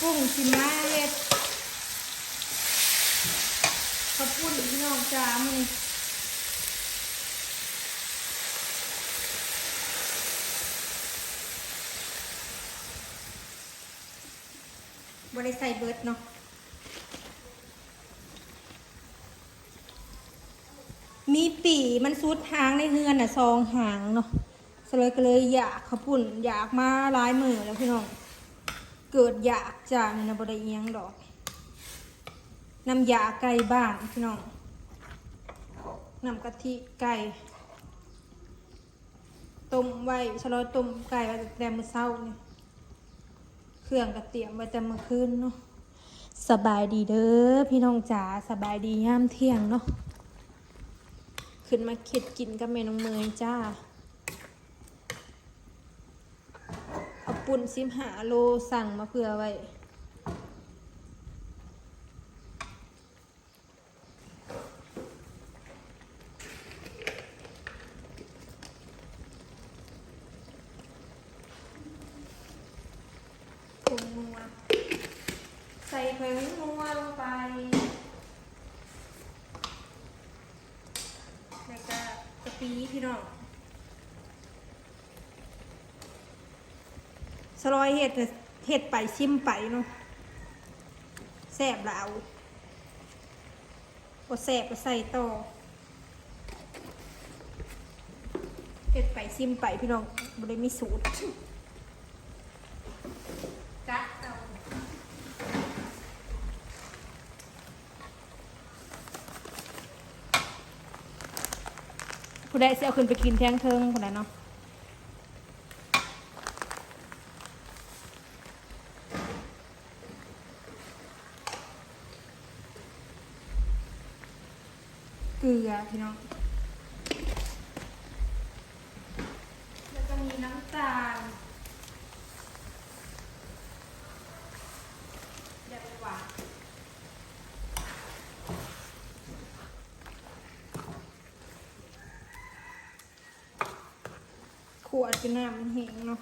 ปุ้งสิมาเฮ็ดข้าวปุ้นพี่น้องจ้ามันบริใส่เบิร์ดเนาะมีปีมันซุดหางในเฮือนอะซองหางเนาะสเลยก็เลยอยากขาวปุ่นอยากมาหลายมือแล้วพี่น้อง เกิดอยากจากนี่นะบไดเอียงดอกน้ำยาไก่บ้านพี่น้องน้ำกะทิไก่ต้มไว้ชะลอต้มไก่ไว้แต่มื้อเช้านี่เครื่องกระเตียมไว้แต่เมื่อคืนเนาะสบายดีเด้อพี่น้องจ๋าสบายดีย่ามเที่ยงเนาะขึ้นมาเข็ดกินกับเมน้องเมยจ้าเอา ปุ่นซิมหาโลสั่งมาเผื่อไว้ผงนัวใส่ผงนัวลงไป แล้วก็กะปิพี่น้อง สลอยเห็ดน่ะเห็ดไปชิมไปเนาะแซบแล้วก็แซบก็ใส่ต่อเห็ดไปชิมไปพี่น้องบ่ได้มีสูตรกัดเอาผู้ใดจะเอาขึ้นไปกินแทงเทิงคนนั้นเนาะ เกลือพี่น้องแล้วก็มีน้ำตาลเดี๋ยวหวานขวดจะน้ำมันแห้งเนาะ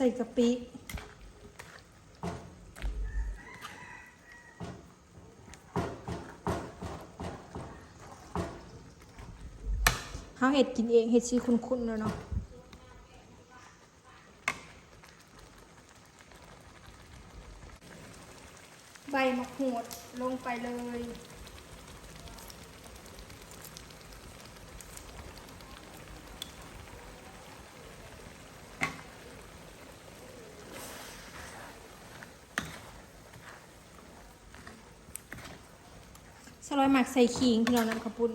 ใส่กะปิเขาเห็ดกินเองเห็ดชีคุ้นๆเลยเนาะใบมะกรูดลงไปเลย สลอยห มักใส่ขิงพี่น้องน้ำขปุ้น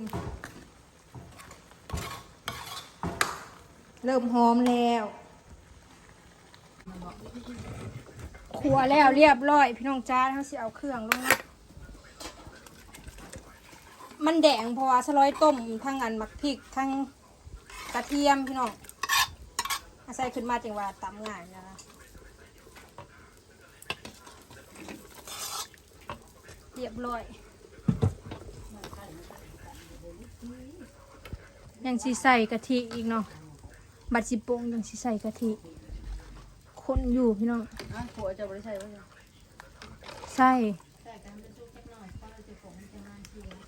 เริ่มหอมแล้วขัวแล้วเรียบร้อย พี่น้องจ้าเขาสิเอาเครื่องลงนะมันแดงเพราะว่าสลอยต้มทั้งอันหมักพริกทั้งกระเทียมพี่น้องอาศัยขึ้นมาจังว่าตำง่ายนะคะเรียบร้อย ยังสีใส่กะทิอีกเนาะบัดสิปงยังสิใส่กะทิคนอยู่พี่น้องผัวจะบริใส่ป่ะใส่ใส่กันเป็นซุปเล็กน้อยเพราะเราจะผงจะนานทีแล้ว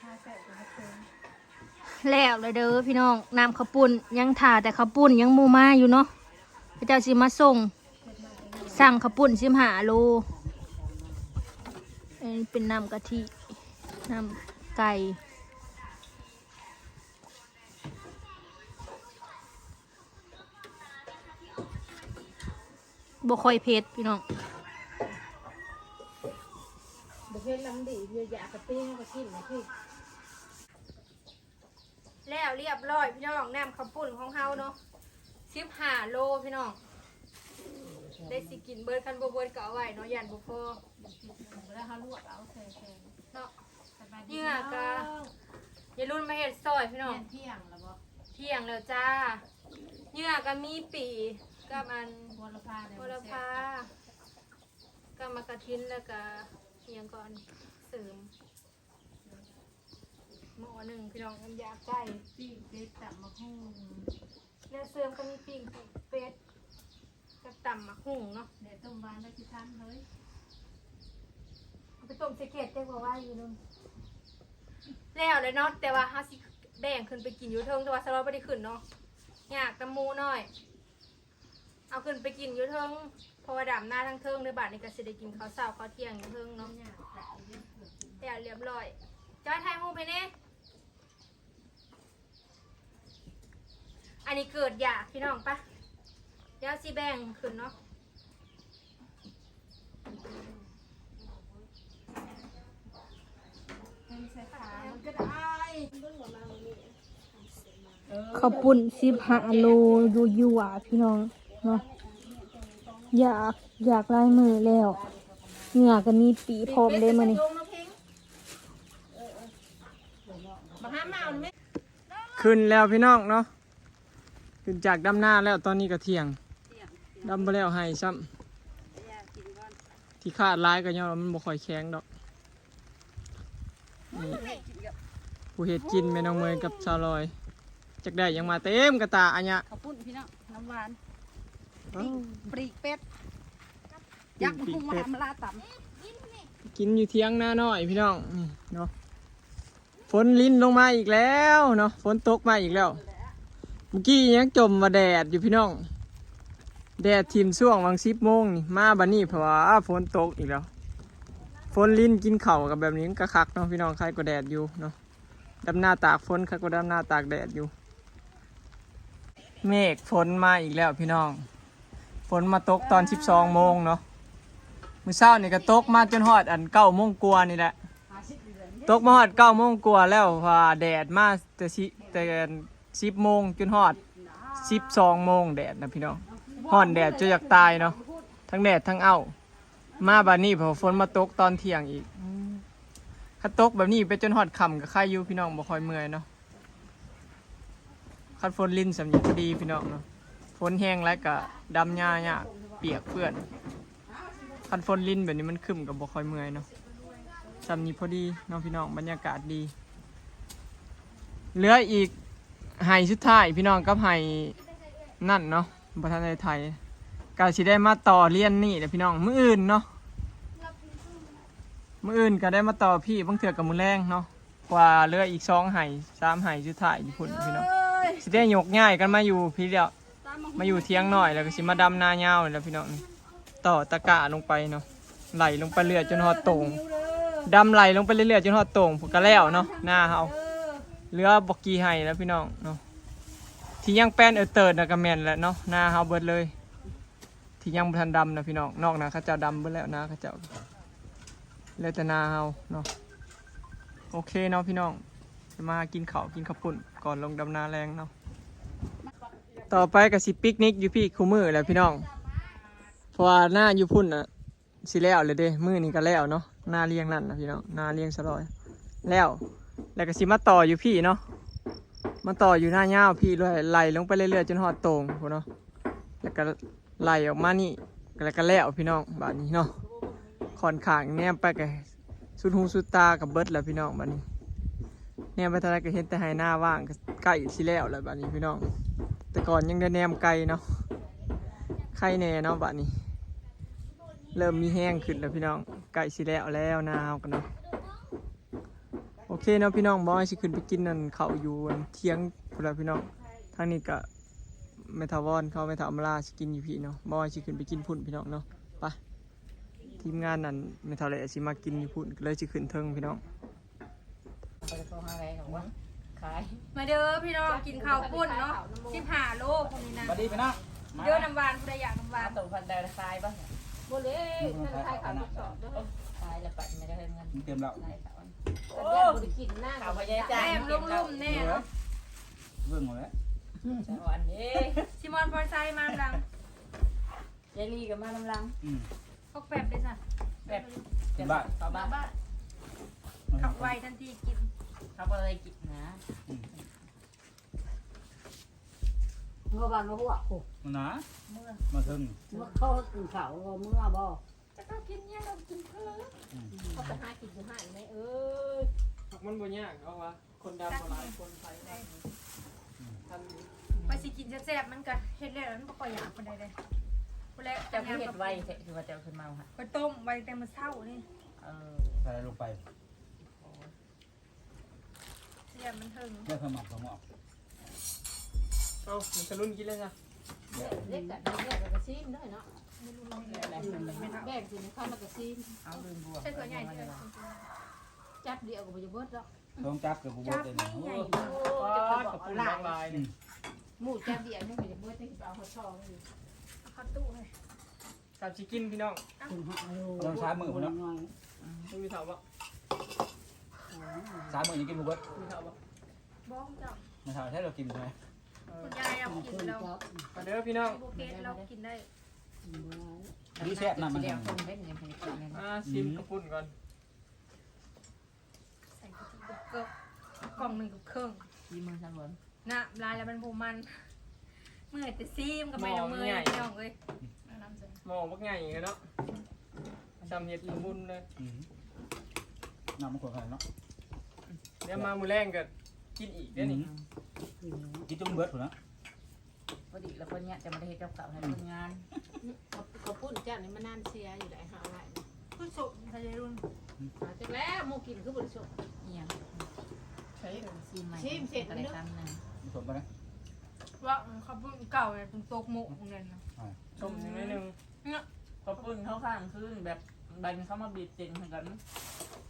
ถ้าใส่ก็ไม่เค็มแล้วเลยเด้อพี่น้องน้ำข้าวปุ้นยังถ่าแต่ข้าวปุ้นยังมูมาอยู่เนาะพระเจ้าสิมาส่ง สั่งข้าวปุ้นสิมหาโลอันนี้เป็นน้ำกะทิ น้ำไก่บ่ค่อยเผ็ดพี่น้องบุฟเฟ่ต์น้ำดีเยอะแยะกระปิ้งกระกินนะพี่แล้วเรียบร้อยพี่น้องน้ำข้าวปุ้นของเฮาเนาะสิบห้าโลพี่น้องได้สิกินเบิร์ดกันบ่เบิร์ดก็เอาไว้เนาะยันบ่พอแล้วเขาลวกเอาใส่ใส่เนาะ สบายดีเหงื่อกะอย่ารุ่นมาเฮ็ดซอยพี่น้องเที่ยงแล้วบ่เที่ยงแล้วจ้าเหยื่อก็มีปีกกับอันวรพาเนี่ยโหระพากับมะกระทินแล้วก็เอียงก่อนเสริมหม้อหนึ่งพี่น้องน้ำยาไก่ปีกเป็ดตับมะฮุ่งแล้วเสริมก็มีปิ้งเป็ดกับต่ำหมักหุ่งเนาะเดี๋ยวต้มหวานแล้วที่ทำเลยเอาไปต้มใส่เกล็ดได้บอกว่าอยู่นึง แล้วเลยเนาะแต่ว่าเฮาสิแบ่งขึ้นไปกินอยู่เทิงแต่ว่าสลอไม่ได้ขึ้นเนาะอยากตะมูหน่อย เอาขึ้นไปกินอยู่เทิงเพราะว่าดำหน้าทั้งเทิงในบาทนี้ก็สิได้กินข้าวเช้าข้าวเที่ยงอยู่เทิงเนาะเนี่ยใส่เอะแล้วเรียบร้อยจอยไทยมูไปเน่อันนี้เกิดอยากพี่น้องปะเดี๋ยวสิแบ่งขึ้นเนาะ เป็น ใส่ขาก็ได้เออข้าวปุ่นสิบห้าโลอยู่อยู่อะพี่น้องเนาะอยากอยากลายมือแล้วเหงื่อก็มีปีพร้อมเลยมื้อนี้ขึ้นแล้วพี่น้องเนาะขึ้นจากดำหน้าแล้วตอนนี้ก็เที่ยงดำไปแล้วให้ซ้ำที่คาดร้ายก็ย้อนมันบ่ค่อยแข็งดอก ผู้เห็ดกินแม่น้องเมยกับชาวลอยจักได้หยังมาเต็มกระตาอันเนี้ยข้าวปุ้นพี่น้องน้ำหวานอ้าวปรีกเป็ดยักษ์ปีกพุ่งมาเป็ดทำลาต่กินอยู่เที่ยงหน้าน้อยพี่น้องนี่เนาะฝนลิ้นลงมาอีกแล้วเนาะฝนตกมาอีกแล้วเมื่อกี้ยังจมมาแดดอยู่พี่น้อง แดดทิมช่วงวังสิบโมงนี่มาบันนี้เพราะว่าฝนตกอีกแล้ว ฝนลิ้นกินเข่ากับแบบนี้ก็คักเนาะพี่น้องใครก็แดดอยู่เนาะดำหน้าตากฝนใครก็ดำหน้าตากแดดอยู่ เมฆฝนมาอีกแล้วพี่น้อง ฝนมาตกตอนสิบสองโมงเนาะมื้อเช้านี่ก็ตกมาจนฮอดอันเก้าโมงกว่านี่แหละตกมาฮอดเก้าโมงกว่าแล้วว่าแดดมาแต่สิแต่สิบโมงจนฮอดสิบสองโมงแดดนะพี่น้องฮอนแดดจะอยากตายเนาะทั้งแดดทั้งเอ้า มาบานนี้พอฝนมาตกตอนเที่ยงอีกถ้าตกแบบนี้ไปจนฮอดคำกับครอยู่พี่น้องบ่ค่อยเมื่อยเนาะคันฝนลินสำนีพอดีพี่น้องเนาะฝนแห้งแล้วก็ดำหญ้ายากเปียกเปื้อนคันฝนลินแบบนี้มันคึมกับบ่ค่อยเมื่อยเนาะจำนี้พอดีน้องพี่น้องบรรยากาศดี เหลืออีกไห้สุดท้ายพี่น้องกับไห้นั่นเนาะประธานไทยกาสิได้มาต่อเรียนนี่เดี๋ยวพี่น้องมืออื่นเนาะ มื้ออื่นก็ได้มาต่อพี่บางเถื่อกับมือแรงเนาะกว่าเหลืออีกสองไห้สามไห้สุดท้ายญี่ปุ่นพี่น้องสิได้ยกง่ายกันมาอยู่พี่เดียวมาอยู่เที่ยงหน่อยแล้วก็สิมาดำนายาวแล้วพี่น้องต่อตะกะลงไปเนาะไหลลงไปเรื่อยจนหอดโต่งดำไหลลงไปเรื่อยๆจนหอดโต่งผมก็แล้วเนาะหน้าเฮาเหลือบอกกีไห้แล้วพี่น้องเนาะที่ยังแป้นเออเติร์ดนะก็แม่นแหละเนาะหน้าเฮาเบิดเลย ที่ยังบ่ทันดำนะพี่น้องนอกนะเขาเจ้าดำเบิดแล้วนะเขาเจ้า เหลยแต่นาเฮาเนาะโอเคเนาะพี่น้องจะมากินข้าวกินข้าวปุ้นก่อนลงดำนาแรงเนาะต่อไปก็สิปิกนิกอยู่พี่คูมือแล้วพี่น้องเพราะว่าหน้าอยู่พุ่นอะสิแล้วเลยเด้มือนี้ก็แล้วเนาะหน้าเลี้ยงนั่นนะพี่เนาะหน้าเลี้ยงสลอยแล้วแล้วก็สิมาต่ออยู่พี่เนาะมาต่ออยู่หน้าเงาพี่ด้วยไหลลงไปเรื่อยๆจนหอดโต่งพู้นเนาะแล้วก็ไหลออกมานี่แล้วก็แล้วพี่น้องแบาดนี้เนาะ ค่อนข้างแนมไปกับสุดหูสุดตากับเบิดแล้วพี่น้องบาดนี้แนมไปทางใดก็เห็นแต่ไหหน้าว่างก็ใกล้สิแล้วแล้วบาดนี้พี่น้อง แต่ก่อนยังได้แนมไกลเนาะไข่แน่เนาะบาดนี้ เริ่มมีแห้งขึ้นแล้วพี่น้องไก่สิแล้วแล้วนาวกันเนาะโอเคเนาะพี่น้องบอยสิขึ้นไปกินนั่นเขาอยู่อันเที่ยงพุ่นละพี่น้องทางนี้ก็เมทาวอนเขาเมทาอมลาสิกินอยู่พี่เนาะบอยสิขึ้นไปกินพุ่นพี่น้องเนาะ ทีมงานนั่นเมทาเลสิมากินอยู่พุ่นก็เลยสิขึ้นเทิงพี่น้องำไปโทรหาอะไรของวะขายมาเด้อพี่น้องกินข้าวปุ้นเนาะสิบห้าโลพวกนี้นะสวัสดีพี่น้องมาเด้อน้ำหวานผู้ใดอยากน้ำหวานตัวพันเดลทรายบ้างโบเล่ท่านขายขาวทุกสอบด้วยทรายแล้วปัดไม่ได้เงินเตรียมแล้วทรายสาวโอ้บริกินหน้าขาวพยาแนจารมลุ่มๆแน่เนาะเรื่องหมดแล้วสวัสดีซิมอนพอไซมาดังยายลีกับมาลำลัง อืมพกแป๊บเลยจ้ะแบบเป็นบ้านเขาบ้าบ้าขับไวทันทีกินเขาอะไรกินนะเมื่อวานเราหัวโอ้มันหนาเมื่อมาถึงเมื่อเขากินเขาเมื่อบ่จะก็กินเนี่ยเรากินเพิ่มเขาไปหากินอยู่ห้านไหมเออมันบ่ยากเอาวะคนดำบ่หลายคนไทยนะทำไปสิกินแซ่บๆมันก็เฮ็ดแล้วมันบ่ค่อยอยากปานใดเลย คนแรกจะเห็ดไวคือว่าจะขึ้นมาค่ะไปต้มไว้แต่มื้อเช้านี่เออใส่ลงไปเสียมันถึงเพื่อขมับขมับเอามันจะรุ่นกินเลยจ้ะเล็กกับเล็กกับซีมด้วยเนาะแบ่งสิข้าวแล้วก็ซีมเอาลืมบัวใช่ตัวใหญ่ที่เราจับเดียวกับจะเบิดแล้วต้องจับกับผู้บจัดบเลยไม่นะใหญ่โอ้ว้าจะวบกัอบกปุ่นหลาบายงลายนี่หมูจับเดียวนี่จะเบิดที่เอาหัวช่องนี่ เอาเข้าตู้ให้กับชิกินพี่น้องกินหักอยู่ไม่มีเถาบ่สามมื้อยังกินผู้บดมีเถาบ่บ้องเจ้ามาถามให้เรากินใช่ไหมคุณยายเรากินเรามาเด้อพี่น้องโอเคเรากินได้ดีแซ่บนะมันเดียวคนเล่นยังเป็นคนนึงอ่าชิมกระปุ่นก่อนใส่กะทิเกือบกล่องหนึ่งกับเครื่องยีมือสันบนน่ะลายแล้วมันบูมัน เมื่อยแต่ซีมกับไม่น้องเมื่อยพี่น้องเอ้ยน้ำใส่หมอบักใหญ่เนาะจำเห็ดสมบุญเลยน้ำมันขวดขนาดเนาะเดี๋ยวมามื้อแรงก็กินอีกเด้อนี่กินจนเบิดถูกนะพอดีแล้วคนเนี้ยจะมาได้เฮ็ดกับเก่าให้คนงานเขาพูดจ้านี่มันนานเสียอยู่ไหนหาไว้ผู้สุทายรุ่นหาจากแล้วหมูกินคือบริสุทธิ์เอียงใช้ซีมใหม่อะไรกันนึงผสมไปนะ ว่าเขาเพิ่งเก่าเนี่ยตรงโต๊ะหมูเงินนะชมนิดนึงกระปุ่นเขาข้างขึ้นแบบใบเขามาบีบเต็งเหมือนกัน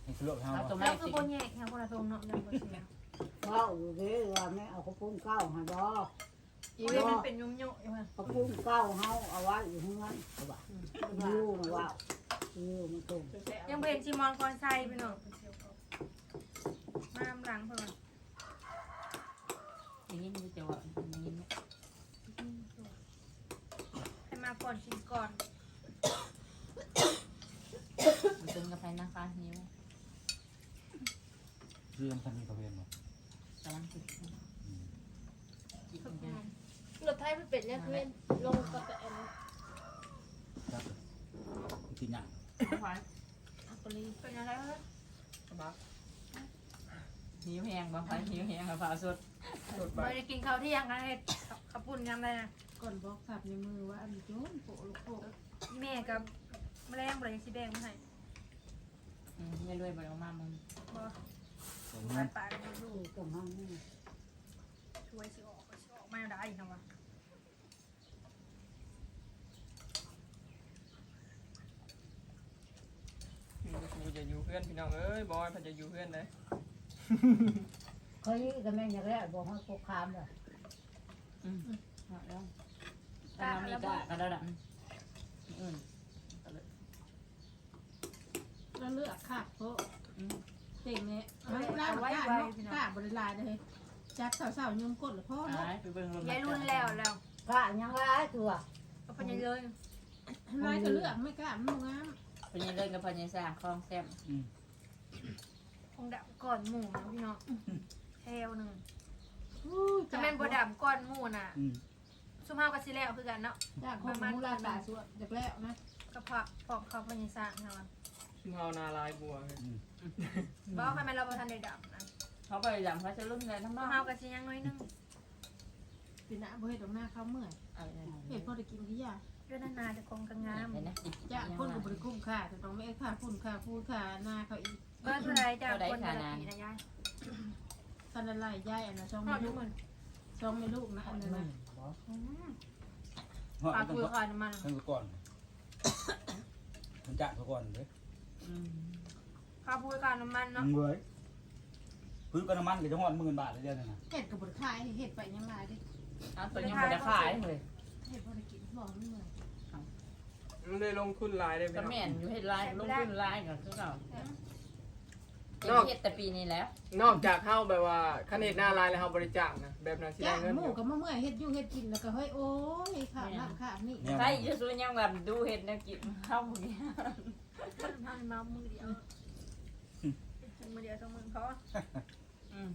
นี่คือโลกเฮาเอาตัวแล้แม่วคือติโบแยกแค่คนละทรงเนาะยังบ่เสียว้าวเด้ว่าแม่เอาข้าวปุ้นเก้าให้บ่โอ้ยมันเป็นยุ่งยุ่งอยู่ค่ะข้าวปุ้นเก้าเฮาเอาไว้อยู่ข้างนั้นเอาบ่อยู่นะว่าอยู่มันตรงยังเป็นชิมอนคอนไซไปหน่อยมาหลังเพิ่น อย่างนี้มันจะว่าอย่างนี้ให้มาก่อนชิมก่อนมันตึงกับไฟนะคะนิ้วเรื่องทันมีกระเวนบ่กำลังติดกินกันรถไทยมันเป็นเนี่ยเพื่อนลงก็แต่อันจับกินหยังควายอัปปลีเป็นอะไรเฮ้ยบั กนิ้วแห้งบางไฟนิ้วแห้งกับฝาสดสดไม่บักได้กินข้าวเที่ยงกันเฮ็ดขับปุ่นยังไงนะก่อนบอกสับในมือว่าอันโจนโปะลูกโปะแม่กับแมลงบริสีแดงมาให้ไม่ด้วยไปออกมามึงบ่ผมมานั่นปากดูอยู่ตรงนั้นนี่ช่วยสิออกก็สิออกไม่ได้อีกนะวะกูจะอยู่เพื่อนพี่น้องเอ้ยบอยเพันจะอยู่เพื่อนเลย เคยกับแม่ยังแล้วบอกให้พวกคามเลยอืมแล้วถ้ามีกะกระดับอืมแล้วเลือกขาดเพราะอืมเต็งเนี่ยเอาล่าบกล้าเนาะกล้าบริลายเลยจักสาวๆยุ่มกดหรือพ่อเนาะหายไปเบิ่งลมยายรุ่นแล้วแล้วกะยังร้ายตัวก็เป็นยังเลยลายก็เลือกไม่กล้ามันงาม พญาเล่นกับพญาสร้างคลองแซมคง ดับก่อนหมูนะพี่น้องแถวหนึ่งอู้ถ้าแม่นบ่ดับก่อนหมูน่ะอืมสุภาพก็สิแล้วคือกันเนาะจากของมูลาตาสวดจากแล้วนะกระเพาะปอกเขาพญาสร้างค่ะว่าชิมเฮานาลายบัวเลยบ่ให้แม่เราบ่ทันได้ดับนะเขาไปยำเขาจะรุ่นเลยทั้งสุบ้านภาพก็สิยังน้อยนึงปีหน้าบ่เฮ็ดตรงหน้าเขาเมื่อยอะไรเฮ็ดพอได้กินกี่อย่างเรื่องนาจะคงกังงาม เห็นไหมจ้างคนก็บ่ได้คุ้มค่าแต่ต้องไม่ค่าฝุ่นค่าพูดค่าหน้าเขาอีก เบิดเท่าไรจ้าคนละปีนะยายคันละลายยายอันน่ะช่องหอไม่ดลูทุกกมื้อช่องไม่ลูกนะอันนั้นนะอืมเพราะปลาต้องคุยคอยน้ำมันทั้งก่อนมันจะก่อนเลยปลาคุยคอยน้ำมันมึเนาะงเว้ยพื้นก็น้ำมันก็จะหอดหมื่นบาทเลยเดือนนึงนะเฮ็ดก็บ่ได้ขายเฮ็ดไปยังไงดิเอาตัวยังไม่ได้ขายเลยเฮ็ดพอได้กินบ่มันเมื่อยมันเลยลงทุนหลายเลยพี่ก็น้องแม่นอยู่เฮ็ดลายลงทุนลายก่อนคือเก่า เฮ็ดแต่ปีนี้แล้วนอกจากเข้าแบบว่าคันเห็ดหน้าลายแล้วเฮาบริจาคนะแบบนั้นสิจ้าได้งเงินหอมูยู่ก็มาเมื่อยเฮ็ดอยู่เฮ็ดกินแล้วก็เฮ้ยโอ้ยข้าวน้ำข้าวนี่เนี่ย ใช่จะซื้อยังแบบดูเฮ็ดแนวกินเข้าพวกนี้ทำมามือเดียวกินมือเดียวสองมือพออืม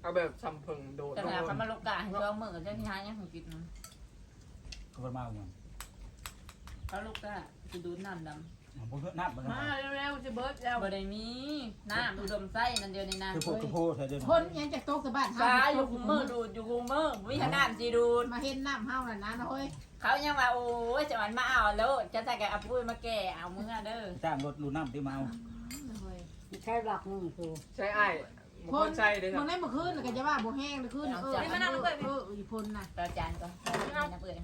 เอาแบบซ้ำเพิงโดดแต่ลงหาเลยเขามาลกกาให้ช่องมือกับเจ้าที่หายังของกิน ก็เพิ่นมาเอาเงินเขาลกกาจะดูน้ำดผ มเพิ่นนับมันำมาเร็วๆจะเบิร์ดแล้วบ่ได้มีน้ำอุดมไส้นั่นเดียวในน้ำคือพวกคือโพดเดินคนยังจากโต๊ะกับบ้านฟ้าอยู่คุมมือดูดอยู่คุมมือวิหารน้ำจีดูดมาเห็นน้ำเฮาน่ะนะนะเฮ้ยเขายังว่าโอ้ยจะมันมาเอาแล้วจะใส่กับอาปุ้ยมาแก่เอามือเด้อจ้างรถรูน้ำที่มาเอาเฮ้ยใช้หลักนึงคือใช้ไอ้บางคนใช้ได้คจ้ะนได้เมื่อคืนก็จะว่าบ่แห้งเลยคืนเออเอออีพลน่ะตาจานก็น้ำเปื่อ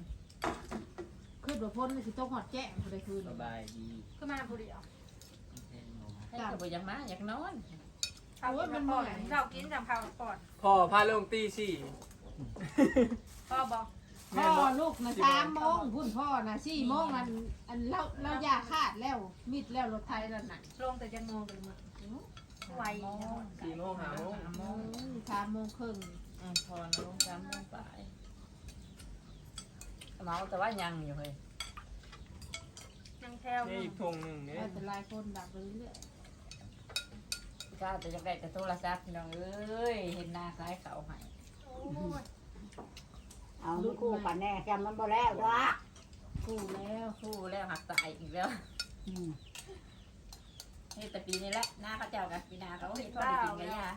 ยคืนบ่พ้นสิตกหอดแจ้งบ่ได้คืนสบายดีขึ้นมาผู้เดียวให้กับอยากมาอยากนอนเขากินมันก่อนเรากินจำเขาก่อนพอพาลงตีสี่พ่อบอกพ่อลูกน่ะ3โมงพุ่นพ่อน่ะ4โมงอันอันเราเรายาขาดแล้วมิดแล้วรถไทยแล้วน่ะลงแต่จะงงกันมาไวสี่โมงห้าโมงโมง3โมงครึ่งพอลงสามโมงปลาย เมาแต่ว่ายังอยู่เลยยังแถวนี่อีกทงหนึ่งนี่แล้วแต่หลายคนดักไปเรื่อยก็จะจะได้แต่โทรศัพท์พี่น้องเอ้ยเห็นหน้าคล้ายเขาใหายเอาลูกคู่ปันแน่แกมันบ่แล้วดอกคู่แล้วคู่แล้วหักตายอีกแล้วอืมนี่แต่ปีนี้แหละหน้าเขาเจ้ากับปีหนาเขาเห็นพ่อได้กินกันยา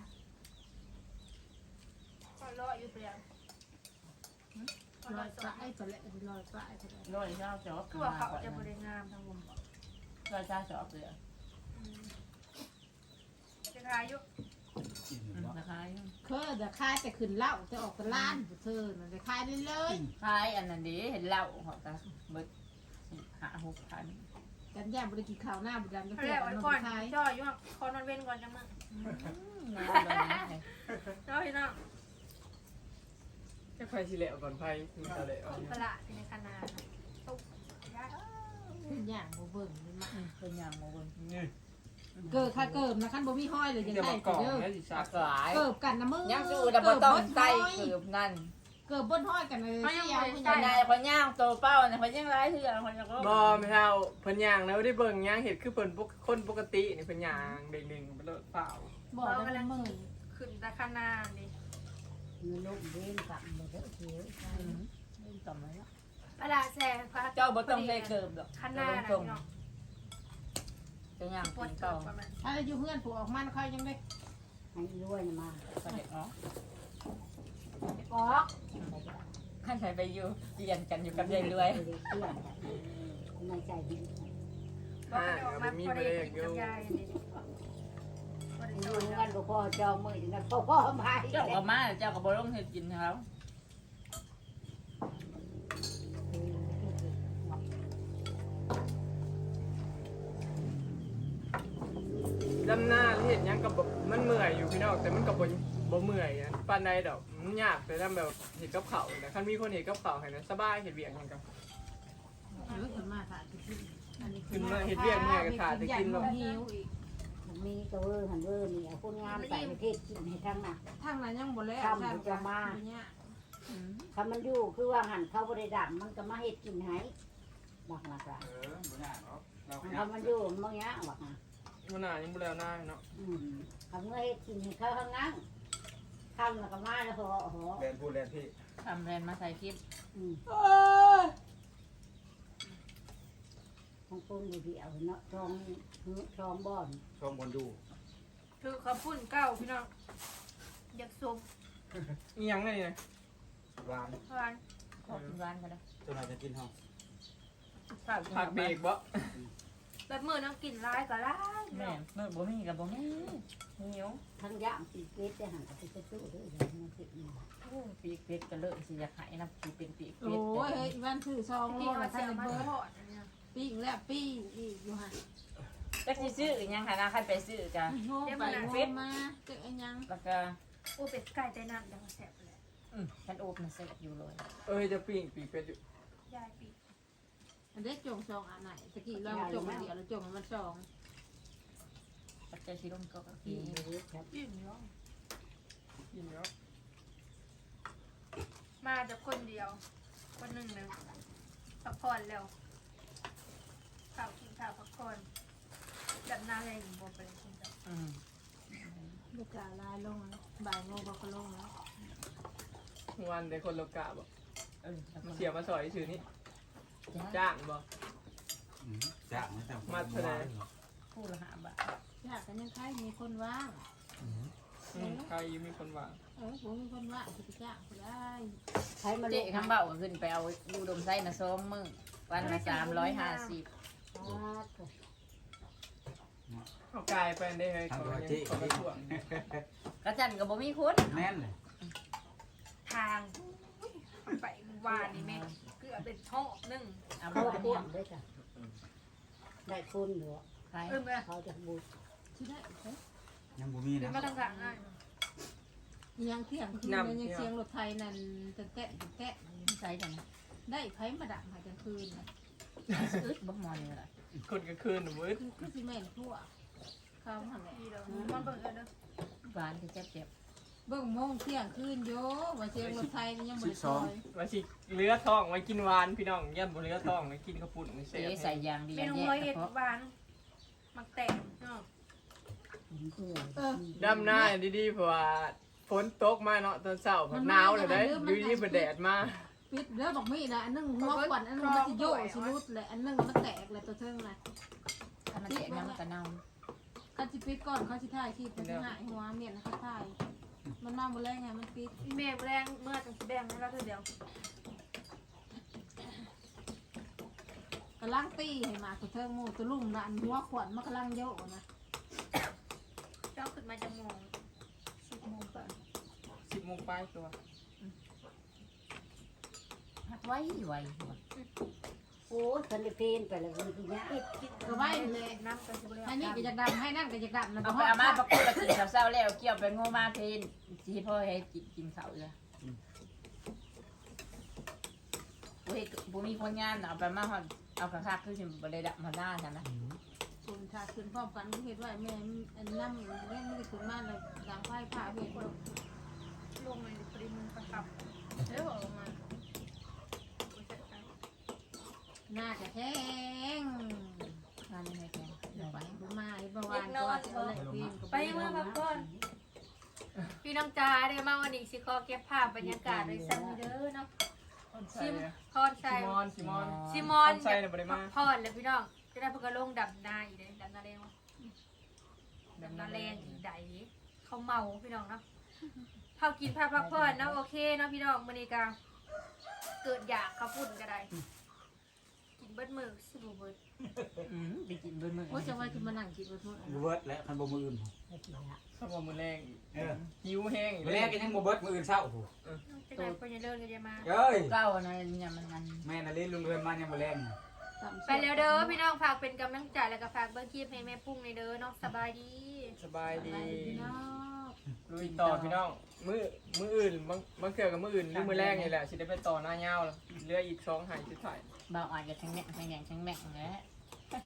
ก็รออยู่เปลี่ยนๆ ลอยปลายไปแล้วลอยปลายไปแล้วโดยเจ้าจอบคือว่าเขาจะบริงามทั้งวงโดยเจ้าจอบเลยจะขายอยู่กินอยู่เนาะนะคะเคยแต่คายแต่ขึ้นเหล้าแต่ออกต่ล้านเธอน่ะแต่คายได้เลยคลายอันนั้นดีเห็นเหล้าหอบตาเบิดหาหกพันกันย่าบริกินข้าวหน้าบุดำก็เขาเกี่เรียยวกกับไว้นก่อนคายจ่ออยู่คอนอนเว้นก่อนจังมึงน่เลยนะเนาะพี่น้อง จะไฟสิเหลวก่อนไฟมีตะเหลวคนประหลาดในคณะตุ๊กยาขึ้นย่างบ่เบิ่งเลยมาเป็นยังโมกุลนี่เกิดค่าเกิบนะคันบ่มีห้อยเลยยังเดี๋ยวได้มากล่องเด้อแล้วสิซัอักกหลายเกิบกันนะมึงยังสู้แต่บ่ต้องใส่เกือบนั่นเกิบบนห้อยกันเลยเสี่ยวคุณตอนยายนายคนย่างโตเป้าเนี่ยคนย่างร้ายเถื่อนคนจะก็บอไม่เท่าเพิ่นย่างแล้วได้เบิ่งย่างเห็ดคือเพิ่นปกคนปกตินี่เพิ่นย่างเด้งๆไปเลยเปล่าบอกแล้วมึงขึ้นตะคณะดิ มีลูกเล่นกับบ่ได้เที่ยวต่อมาแล้วประหลาดแซ่พระเจ้าบ่ต้องใส่เกือบดอกคณะนะตรงพี่น้องจะย่างปวกิดนเกิเก่าดประมาณอะไรอยู่เพื่อนผูกออกมาเขายังได้ให้รวยมาก็เด็กเนาะออกขั้นไหนไปอยู่เปลี่ยนกันอยู่กับยายรวยเด็กเพื่อนไม่ใจดี บอกให้ออกมาพอได้กินกับยายนี่พอได้ อโดยู่นกันบ่พอจองมื้อนั้นพ่อพ่อมาเจ้าก็มาเจ้าก็บ่ลงเฮ็ดกินเขาดำหน้าเห็ดหยังกับมันเมื่อยอยู่พี่น้องแต่มันก็บ่บ่เมื่อยอะปานใดดอกมันยากแต่ทำแบบเห็ดกับเขาวนะคันมีคนเห็ดกับเขาวให้นะสบายเห็ดเวียงกันกับเออขึ้นมาถ่ายกินอันนี้ขึ้นมาเฮ็ดเวียกเมื่อยก็ถ่ายแต่กินแล้แล้ววหิวอีก มีกระเวอร์หันเวอร์นี่เอาคนงามใส่ประเทศกินให้ทั้งน่ะ ทางนั้นยังบ่แล้วทำจะมาถ้ามันอยู่คือว่าหันเข้าบริดัมันก็มาเฮ็ดกินให้บักหลักละเออบ่ยากเนาะเราขยัถ้านมันอยู่มันยะบักนะมันน่ายังบ่แล้วหน้าเนาะอืมทำเมื่อเฮ็ดกินให้เขาข้างนั้นทำแล้วก็มาแล้วพอหอแลนพูดแลนพี่ทำแรนมาใส่คลิปอืม ของคนอยู่เดียวเนาะทองทองบ่อนชมคนดูคือขอบคุณเก้าพี่น้องอยากซุปอีหยังไงเนี่ยหวานหวานขอบคุณร้านก็ได้เจ้านายจะกินเฮาฝากผักเบรกบ่แบบมือน้องกินร้ายก็ร้ายแม่เมื่อบ่มีกับบ่มีหิวทั้งย่างปีเกล็ดได้หันกับปีกระตู้ด้วยอย่างนี้สิมาปีกเป็ดก็เลิกสิอยากหายน้ำปีเป็นปีกโอ้เป็ดยเฮ้ยวันถือซองกิโลนละมาท่าเสียนมาเบิร์ดทอดอันเนี้ย ปิ้งแล้วปิ้งอีกอยู่หันจักสิซื้ออีหยังค่ะนะใครไปซื้อจ้ะโง่ไปโง่มาเจออันยังแล้วก็โอ้เป็ดไก่ใจน้ำเดี๋ยวมาแซ่บเลยอืมฉันโอบมันเสร็จอยู่เลยเอ้ยจะปิ้งปีกเป็ดอยู่ยายปีอันนี้จงซองอันไหนตะกี้เราจงอันเดียวเราจงมันซองปัจจัยสิลงก็ก็กินครับยิ่งเนาะกินแล้วมาจากคนเดียว คนหนึ่งเลยพักผ่อนแล้ว ข้าวกินข้าวพักผ่อนจัดหน้าแรงบ่ไปเลยกินข้าวอืมเด็กกะลายลงแล้วบ่ายโมงก็ลงแล้ววันได้คนโลกาบ่เออแล้วมาก็เสียมาสอยชื่อนี้จ้าจ้างบ่อืมจ้างนะแต่มาเท่าไหร่ผู้ละหาบาทอยากกันยังใครมีคนว่างอืมใครมีคนว่างเออผมมีคนว่างจะไปจ้างก็ได้ใช้มาลเจ๊งคำเบาขึ้นไปเอาดูดมไส้นะสองมือวันละสามร้อยห้าสิบ เอากายไปได้เฮ้ยทางเขาตัวยังเจ๊เขาไปถ่วงกระจันกับบ่มีคุณแน่นเลยทางไปวานนี่แม่เกือบเป็นช่องนึงเอาเขาบ่จะเนี่บ่ยนด้วยจ้ะได้คุณเหรอใครเออแม่เขาจะบูชที่ได้เอ้ยยังบ่มีเป็นนะมาทางกลางง่ายยังเที่ยงคืนแล้วยังเสียงรถไทยนั่นแต่แตะแตะใส่จังได้ไผมาดักหากลางคืนนะ อึดบ่มอนเลยล่ะคนกลางคืนน่ะเว้ยคือคือสิแม่นทั่วเขาทำแหละดีแล้วมันเบิ่งเออเด้อหวานจะเจ็บเจ็บเบิ่งโมงเที่ยงคืนโยว่าเสียงรถไทยนี่ยังบ่ได้ซอยว่าสิเลือท้องไว้กินหวานพี่น้องย่ำบ่เลือท้องไว้กินข้าวปุ้นนี่เจ๊เสียใส่ยางดีเมยางนูแยร้อยกเอ็ดเฉพาะหวานมักแตงเนาะดำหน้าดีๆเพราะว่าฝนตกมาเนาะตอนเช้าผัดหนาวเลยได้อยู่ดีๆบ่แดดมา ปิดเด้อบอกมีนะอันนึงหัวขวัญอันนึงมันสิโยกสิรุดเลยอันนึงมันแตกเลยตัวเทิงเลยถ้ามันเจ๊น้ำมันก็เน่าเขาสิปิดก่อนเขาสิถ่ายคลิปเขาสิหายหัวเมียนเขาถ่ายมันมาบ่แรงไงมันปิดแม่แรงเมื่อจังสิแบ่งให้เราเท่าเดียวกำลังตีให้มาตัวเทิงหมูตัวลุ่มนะอันหัวขวัญมันกำลังโยกนะเจ้าขึ้นมาจะมองสิบโมงก่อน10โมงปลายตัวหัก ไว้ไว้โอ้ยคันได้เพนไปแล้วคนที่เนี้ยปิดกินก็ไว้เลยน้ำกันสิบเรียให้นี่ก็จะดำให้นั่นก็จะดำนะเอาไปเอามาประกวดกินเศร้าๆแล้วเกี่ยวไปโง่มาเพนสิพ่อให้กินกินข้าวเลยโอ้ยบ่มีคนงานเอาไปมาฮอดเอากระคักคือสิบ่ได้ดับมาหน้าฉันนะคุณถ้าขึ้นพร้อมกันก็เห็นว่าแม่อันน้ำแม่ไม่ได้ขึ้นมาเลยดังไฟผ่าเห็นลงในปริมาณประกับเดี๋ยวออกมา หน้าจะแห้งงานยังไงแกเอาไว้บ่มาเมื่อวานก็เอาเลยเพียงไปเมื่อพักผ่อนพี่น้องจาเดี๋ยวมาวันนี้สิขอเก็บภาพบรรยากาศไว้ซ้ำเด้อเนาะใส่ซิมเลยพรชัซิยมอนซิมอนซิมอนใส่น่ะบ่ได้มาพรแล้วพี่น้องจะได้เพิ่งก็ลงดับนาอีกเลยดับนาแรงดับนาแรงอีกใดเขาเมาพี่น้องเนาะเขากินผ้าพักผ่อนเนาะโอเคเนาะพี่น้องมื้อนี้ก็เกิดอยากเขาพุ่นก็ได้กินเบิดมือสิบ่เบิดอืมไปกินเบิ่มื้อว่าจะว่าจะมานั่งกินบนโทษบ่เบิดแล้วคันบ่มืออื่นข้าวบ่มื้อแรงอีกเออหิวแห้งอีกมื้อแรกก็ยังบ่เบิดมืออื่นเช้าโอ้โหจังได๋เพิ่นจะเลิกก็จะมา เอ้ยเก้าอันนั้นเนี่ยมันมันแม่น่ะเล่นลุงเรือนมายังบ่แรงน่ะไปแล้วเด้อพี่น้องฝากเป็นกำลังใจแล้วก็ฝากเบิ่งคลิปให้แม่ปุ้งในเด้อเนาะสบายดี สบายดีพี่น้องลุยต่อพี่น้อง มื้อมื้ออื่นบางบางเทื่อกับมื้ออื่นหรือมื้อแรกนี่แหละสิได้ไปต่อหน้ายาวแล้วเหลืออีก2หายสุดท้ายเบาอ่อนกับทั้งแม่งทั้งแหน่งทั้งแม่งแหละ